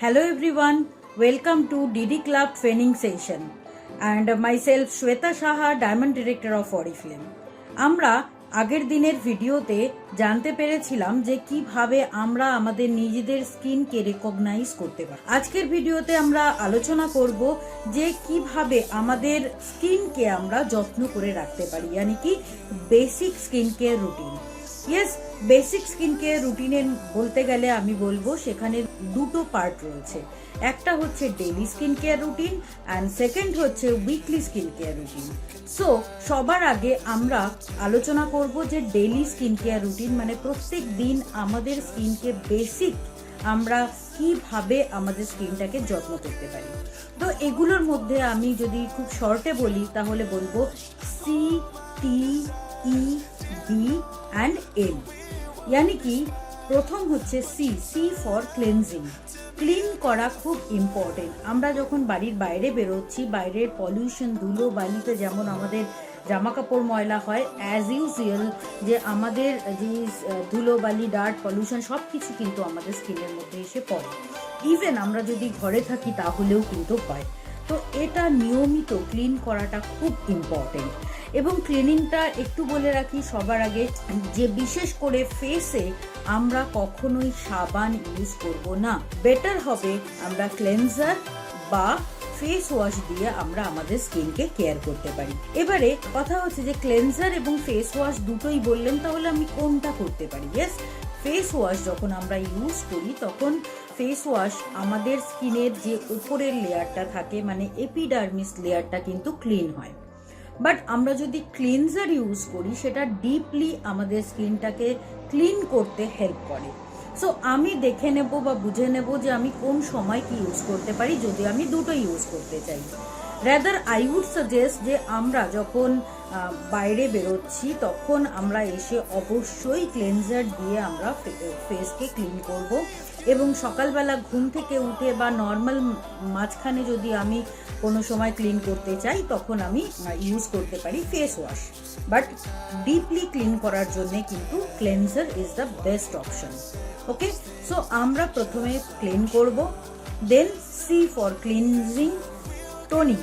Hello everyone, welcome to DD Club training session. And myself Shweta Saha, Diamond Director of Oriflame. আমরা আগের দিনের ভিডিওতে জানতে পেরেছিলাম যে কীভাবে আমরা আমাদের নিজেদের স্কিনকে রেকগনাইজ করতে পারি। আজকের ভিডিওতে আমরা আলোচনা করব যে কীভাবে আমাদের স্কিনকে আমরা যত্ন করে রাখতে পারি। ইয়ানি কি basic skin care routine yes basic skin care রুটিনের বলতে গেলে আমি বলব সেখানে দুটো পার্ট রয়েছে। একটা হচ্ছে daily skin care routine and second হচ্ছে weekly skin care routine so সবার আগে আমরা আলোচনা করব যে ডেইলি স্কিন কেয়ার রুটিন মানে প্রত্যেক দিন আমাদের স্কিনকে বেসিক আমরা কীভাবে আমাদের স্কিনটাকে যত্ন করতে পারি। তো এগুলোর মধ্যে আমি যদি খুব শর্টে বলি, তাহলে বলব C T E B and L ইয়ানি কি প্রথম হচ্ছে C C for cleansing clean করা খুব ইম্পর্টেন্ট আমরা যখন বাড়ির বাইরে বেরোচ্ছি, বাইরের পলিউশন ধুলো বালিতে যেমন আমাদের জামা কাপড় ময়লা হয় অ্যাজ ইউজুয়াল যে আমাদের যে ধুলো বালি ডার্ট পলিউশন সব কিছু কিন্তু আমাদের স্কিনের মধ্যে এসে পড়ে। ইভেন আমরা যদি ঘরে থাকি তাহলেও কিন্তু হয়। তো এটা নিয়মিত ক্লিন করাটা খুব ইম্পর্টেন্ট এবং ক্লিনিংটা একটু বলে রাখি, সবার আগে যে বিশেষ করে ফেসে আমরা কখনোই সাবান ইউজ করব না। বেটার হবে আমরা ক্লেনজার বা ফেস ওয়াশ দিয়ে আমরা আমাদের স্কিনকে কেয়ার করতে পারি। এবারে কথা হচ্ছে যে ক্লেনজার এবং ফেস ওয়াশ দুটোই বললেন, তাহলে আমি কোনটা করতে পারি? ইয়েস ফেস ওয়াশ যখন আমরা ইউজ করি, তখন ফেস ওয়াশ আমাদের স্কিনের যে উপরের লেয়ারটা থাকে মানে এপিডার্মিস লেয়ারটা কিন্তু ক্লিন হয়। বাট আমরা যদি ক্লিনজার ইউজ করি, সেটা ডিপলি আমাদের স্কিনটাকে ক্লিন করতে হেল্প করে। সো আমি দেখে নেব বা বুঝে নেব যে আমি কোন সময় কি ইউজ করতে পারি, যদি আমি দুটো ইউজ করতে চাই। রেদার আই উড সাজেস্ট যে আমরা যখন বাইরে বেরোচ্ছি, তখন আমরা এসে অবশ্যই ক্লেনজার দিয়ে আমরা ফেসকে ক্লিন করব। এবং সকালবেলা ঘুম থেকে উঠে বা নর্মাল মাঝখানে যদি আমি কোনো সময় ক্লিন করতে চাই, তখন আমি ইউজ করতে পারি face wash but deeply clean করার জন্য কিন্তু cleanser is the best option okay so আমরা প্রথমে ক্লিন করব then C for cleansing toning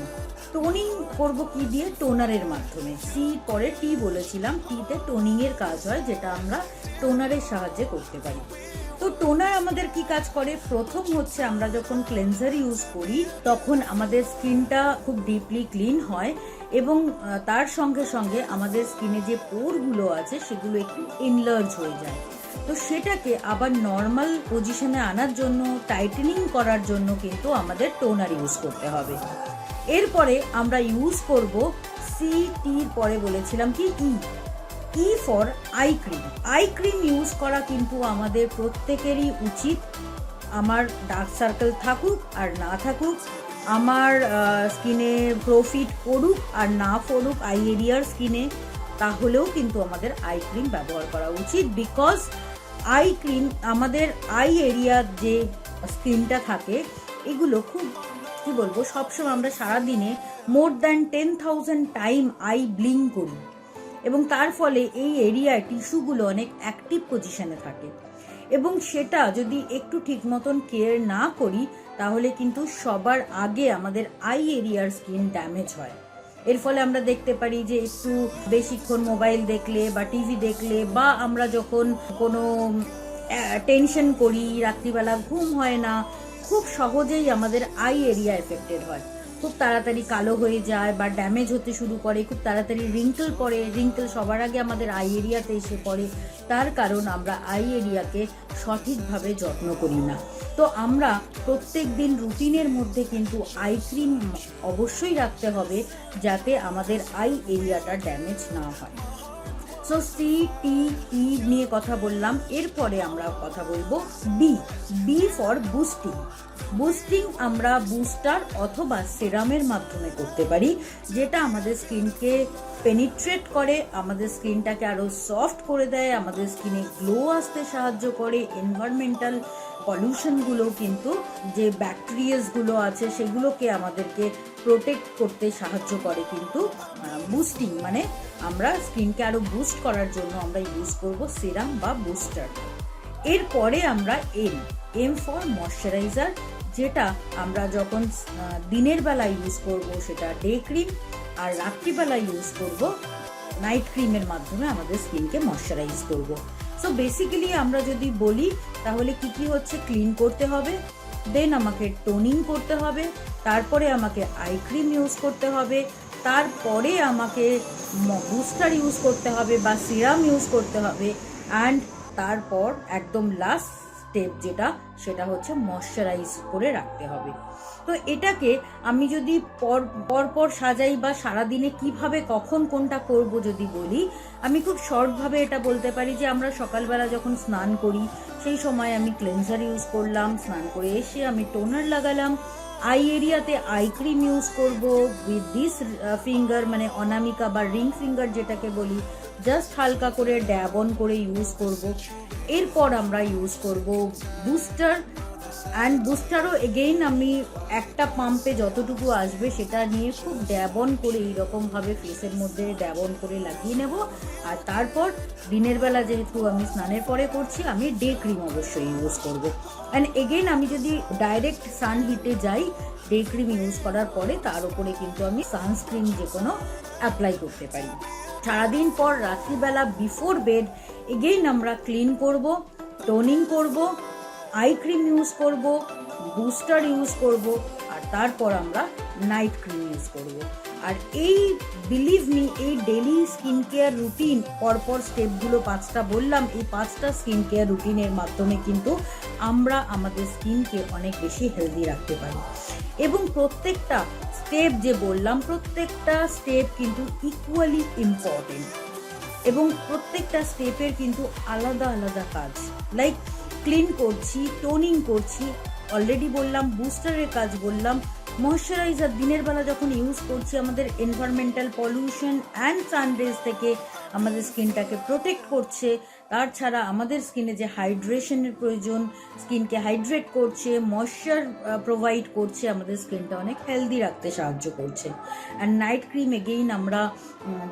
toning করব কি দিয়ে? টোনারের মাধ্যমে। সি পরে টি বলেছিলাম টিতে টোনিংয়ের কাজ হয়, যেটা আমরা টোনারের সাহায্যে করতে পারি। তো টোনার আমাদের কি কাজ করে? প্রথম হচ্ছে আমরা যখন ক্লেনজার ইউজ করি, তখন আমাদের স্কিনটা খুব ডিপলি ক্লিন হয় এবং তার সঙ্গে সঙ্গে আমাদের স্কিনে যে পোরগুলো আছে, সেগুলো একটু ইনলার্জ হয়ে যায়। তো সেটাকে আবার নর্মাল পজিশনে আনার জন্য টাইটেনিং করার জন্য কিন্তু আমাদের টোনার ইউজ করতে হবে। এরপরে আমরা ইউজ করব সি টির পরে বলেছিলাম কি? E E for eye cream eye cream use করা কিন্তু আমাদের প্রত্যেকেরই উচিত। আমার ডার্ক সার্কেল থাকুক আর না থাকুক, আমার স্কিনে প্রফিট পড়ুক আর না পড়ুক আই এরিয়ার স্কিনে তাহলেও কিন্তু আমাদের আই ক্রিম ব্যবহার করা উচিত। বিকজ আই ক্রিম আমাদের আই এরিয়ার যে স্কিনটা থাকে, এগুলো খুব, কি বলব, সবসময় আমরা সারাদিনে more than ten thousand time eye blink করি। এবং তার ফলে এই এরিয়ার টিস্যুগুলো অনেক অ্যাক্টিভ পজিশনে থাকে। এবং সেটা যদি একটু ঠিক মতন কেয়ার না করি, তাহলে কিন্তু সবার আগে আমাদের আই এরিয়ার স্কিন ড্যামেজ হয়। এর ফলে আমরা দেখতে পারি যে একটু বেশিক্ষণ মোবাইল দেখলে বা টিভি দেখলে বা আমরা যখন কোনো টেনশন করি, রাত্রিবেলা ঘুম হয় না, খুব সহজেই আমাদের আই এরিয়া এফেক্টেড হয়। খুব তাড়াতাড়ি কালো হয়ে যায় বা ড্যামেজ হতে শুরু করে, খুব তাড়াতাড়ি রিঙ্কেল করে রিঙ্কেল সবার আগে আমাদের আই এরিয়াতে এসে পড়ে। তার কারণ আমরা আই এরিয়াকে সঠিকভাবে যত্ন করি না। তো আমরা প্রত্যেক দিন রুটিনের মধ্যে কিন্তু আই ক্রিম অবশ্যই রাখতে হবে যাতে আমাদের আই এরিয়াটা ড্যামেজ না হয়। সো সি টি ই নিয়ে কথা বললাম। এরপরে আমরা কথা বলব B B for boosting boosting আমরা বুস্টার অথবা সেরামের মাধ্যমে করতে পারি, যেটা আমাদের স্কিনকে পেনিট্রেট করে, আমাদের স্কিনটাকে আরও সফট করে দেয়, আমাদের স্কিনে গ্লো আসতে সাহায্য করে এনভায়রনমেন্টাল পলিউশনগুলো কিন্তু যে ব্যাকটেরিয়াসগুলো আছে সেগুলোকে আমাদেরকে প্রোটেক্ট করতে সাহায্য করে কিন্তু বুস্টিং মানে আমরা স্কিনকে আরও বুস্ট করার জন্য আমরা ইউজ করব সিরাম বা বুস্টার এরপরে আমরা এম এম ফর ময়শ্চারাইজার যেটা আমরা যখন দিনের বেলা ইউজ করব সেটা ডে ক্রিম আর রাত্রিবেলা ইউজ করব নাইট ক্রিমের মাধ্যমে আমাদের স্কিনকে ময়শ্চারাইজ করব। সো বেসিক্যালি আমরা যদি বলি, তাহলে কি কি হচ্ছে? ক্লিন করতে হবে দেন আমাকে টোনিং করতে হবে, তারপরে আমাকে আই ক্রিম ইউজ করতে হবে, তারপরে আমাকে বুস্টার ইউজ করতে হবে বা সিরাম ইউজ করতে হবে অ্যান্ড তারপর একদম লাস্ট স্টেপ যেটা, সেটা হচ্ছে ময়শ্চারাইজ করে রাখতে হবে। তো এটাকে আমি যদি পর পর পর সাজাই বা সারাদিনে কীভাবে কখন কোনটা করব যদি বলি, আমি খুব শর্টভাবে এটা বলতে পারি যে, আমরা সকালবেলা যখন স্নান করি, সেই সময় আমি ক্লেনজার ইউজ করলাম, স্নান করে এসে আমি টোনার লাগালাম। আই এরিয়াতে আই ক্রিম ইউজ করব উইথ দিস ফিঙ্গার মানে অনামিকা বা রিং ফিঙ্গার যেটাকে বলি জাস্ট হালকা করে ড্যাব অন করে ইউজ করব। এরপর আমরা ইউজ করব বুস্টার অ্যান্ড বুস্টারও এগেইন আমি একটা পাম্পে যতটুকু আসবে সেটা নিয়ে খুব ড্যাবন করে এইরকমভাবে ফেসের মধ্যে ড্যাবন করে লাগিয়ে নেব। আর তারপর দিনের বেলা যেহেতু আমি স্নানের পরে করছি, আমি ডে ক্রিম অবশ্যই ইউজ করব। অ্যান্ড এগেইন আমি যদি ডাইরেক্ট সান হিটে যাই ডে ক্রিম ইউজ করার পরে তার উপরে কিন্তু আমি সানস্ক্রিন যে কোনো অ্যাপ্লাই করতে পারি। সারাদিন পর রাত্রিবেলা বিফোর বেড এগেইন আমরা ক্লিন করব টোনিং করব আই ক্রিম ইউজ করব বুস্টার ইউজ করব। তারপর আমরা নাইট ক্রিম ইউজ করব। আর এই বিলিভ মি এই ডেলি স্কিন কেয়ার রুটিন পরপর স্টেপগুলো পাঁচটা বললাম, এই পাঁচটা স্কিন কেয়ার রুটিনের মাধ্যমে কিন্তু আমরা আমাদের স্কিনকে অনেক বেশি হেলদি রাখতে পারি। এবং প্রত্যেকটা স্টেপ যে বললাম, প্রত্যেকটা স্টেপ কিন্তু ইকুয়ালি ইম্পর্টেন্ট এবং প্রত্যেকটা স্টেপের কিন্তু আলাদা আলাদা কাজ। লাইক ক্লিন করছি টোনিং করছি অলরেডি বললাম বুস্টারের কাজ বললাম। ময়শ্চারাইজার দিনের বেলা যখন ইউজ করছি, আমাদের এনভায়রনমেন্টাল পলিউশন অ্যান্ড সানরেজ থেকে আমাদের স্কিনটাকে প্রোটেক্ট করছে। তার ছাড়া আমাদের স্কিনে যে হাইড্রেশনের প্রয়োজন স্কিনকে হাইড্রেট করছে ময়শ্চার প্রোভাইড করছে আমাদের স্কিনটা অনেক হেলদি রাখতে সাহায্য করছে। অ্যান্ড নাইট ক্রিম এগেইন আমরা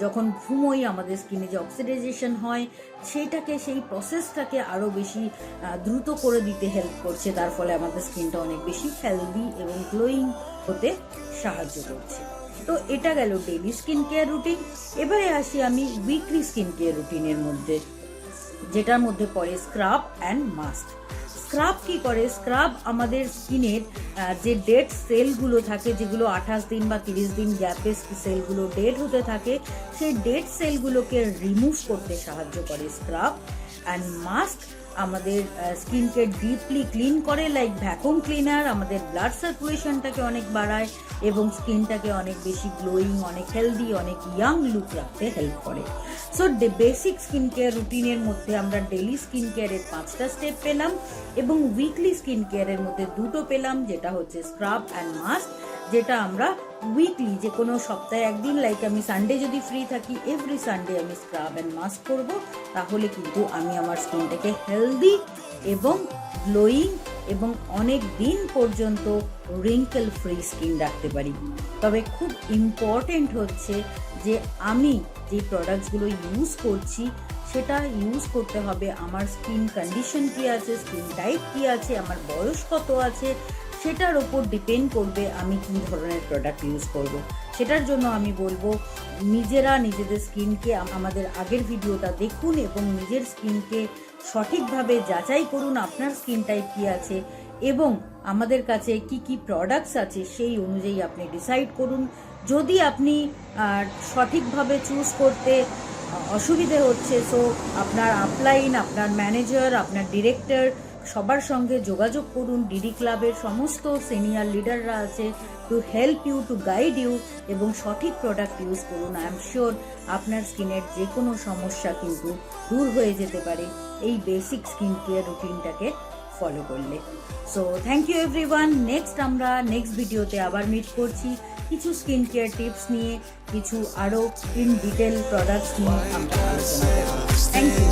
যখন ঘুমোই আমাদের স্কিনে যে অক্সিডাইজেশন হয় সেইটাকে সেই প্রসেসটাকে আরও বেশি দ্রুত করে দিতে হেল্প করছে। তার ফলে আমাদের স্কিনটা অনেক বেশি হেলদি এবং গ্লোয়িং হতে সাহায্য করছে। তো এটা গেল ডেলি স্কিন কেয়ার রুটিন এবারে আসি আমি উইকলি স্কিন কেয়ার রুটিনের মধ্যে। যেটার মধ্যে পড়ে স্ক্রাব অ্যান্ড মাস্ক স্ক্রাব কি করে? স্ক্রাব আমাদের স্কিনের যে ডেড সেলগুলো থাকে, যেগুলো আঠাশ দিন বা তিরিশ দিন গ্যাপে সেলগুলো ডেড হতে থাকে, সেই ডেড সেলগুলোকে রিমুভ করতে সাহায্য করে স্ক্রাব অ্যান্ড মাস্ক আমাদের স্কিনকে ডিপলি ক্লিন করে লাইক ভ্যাকুম ক্লিনার আমাদের ব্লাড সার্কুলেশনটাকে অনেক বাড়ায় এবং স্কিনটাকে অনেক বেশি গ্লোয়িং অনেক হেলদি অনেক ইয়াং লুক রাখতে হেল্প করে। সো বেসিক স্কিন কেয়ার রুটিনের মধ্যে আমরা ডেলি স্কিন কেয়ারের পাঁচটা স্টেপ পেলাম এবং উইকলি স্কিন কেয়ারের মধ্যে দুটো পেলাম, যেটা হচ্ছে স্ক্রাব অ্যান্ড মাস্ক যেটা আমরা উইকলি যে কোনো সপ্তাহে একদিন লাইক আমি সানডে যদি ফ্রি থাকি এভরি সানডে আমি স্ক্রাব অ্যান্ড মাস্ক করব তাহলে কিন্তু আমি আমার স্কিনটাকে হেলদি এবং গ্লোয়িং এবং অনেক দিন পর্যন্ত রিঙ্কেল ফ্রি স্কিন রাখতে পারি। তবে খুব ইম্পর্টেন্ট হচ্ছে যে আমি যে প্রোডাক্টসগুলো ইউজ করছি, সেটা ইউজ করতে হবে। আমার স্কিন কন্ডিশন কি আছে স্কিন টাইপ কী আছে, আমার বয়স কত আছে সেটার ওপর ডিপেন্ড করবে আমি কী ধরনের প্রোডাক্ট ইউজ করব। সেটার জন্য আমি বলব, নিজেরা নিজেদের স্কিনকে আমাদের আগের ভিডিওটা দেখুন এবং নিজের স্কিনকে সঠিকভাবে যাচাই করুন আপনার স্কিন টাইপ কী আছে এবং আমাদের কাছে কি কি প্রোডাক্টস আছে সেই অনুযায়ী আপনি ডিসাইড করুন যদি আপনি সঠিকভাবে চুজ করতে অসুবিধে হচ্ছে সো আপনার আপলাইন আপনার ম্যানেজার আপনার ডিরেক্টর সবার সঙ্গে যোগাযোগ করুন ডিডি ক্লাবের সমস্ত সিনিয়র লিডাররা আছে to help you to guide you এবং সঠিক প্রোডাক্ট ইউজ করুন। আই এম শিওর আপনার স্কিনের যে কোনো সমস্যা কিন্তু দূর হয়ে যেতে পারে। এই বেসিক স্কিন কেয়ার রুটিনটাকে ফলো করলে। So thank you everyone next আমরা নেক্সট ভিডিওতে আবার মিট করছি। কিছু স্কিন কেয়ার টিপস নিয়ে, কিছু আরও ইন ডিটেল প্রোডাক্টস নিয়ে আমরা আলোচনা করব। Thank you